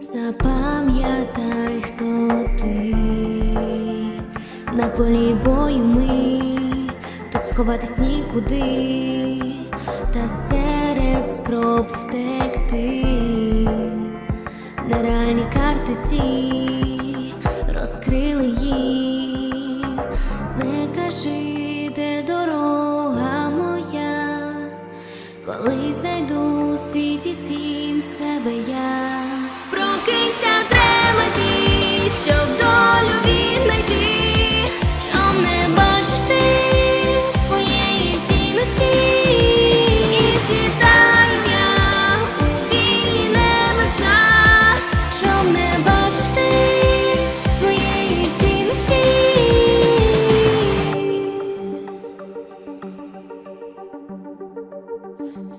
Запам'ятай, хто ти. На полі бою ми. Тут сховатись нікуди, та серед спроб втекти. Нереальні карти ці розкрили їх, не кажи, де дорога моя, коли знайду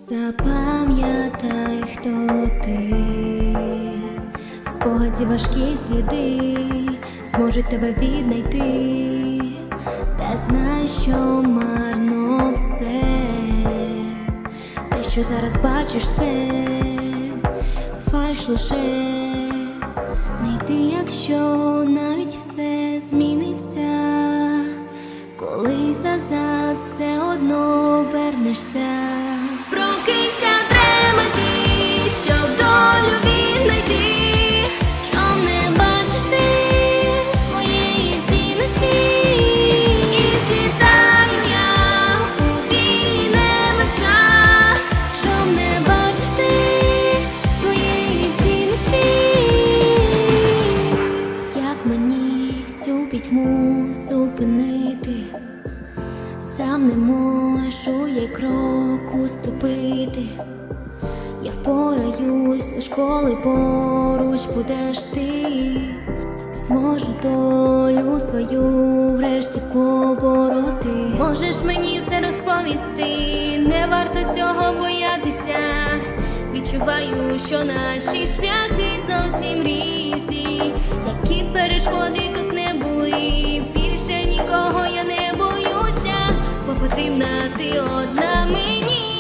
Запам'ятай, хто ти, спогаді важкі сліди зможуть тебе віднайти, та знай, що марно все, те, що зараз бачиш, це фальш лише. Не йти, якщо навіть все зміниться, колись назад все одно вернешся. Прокинься, тремати, щоб долю віднайти, щоб не бачиш ти своєї цінності, і злітаю щоб не бачиш ти своєї цінності. Як мені цю пітьму зупинити? Сам не можу я й кроку ступити. Я впораюсь, лиш коли поруч будеш ти. Зможу долю свою врешті побороти. Можеш мені все розповісти, не варто цього боятися. Відчуваю, що наші шляхи зовсім різні, які перешкоди тут не були. Потрібна ти одна мені.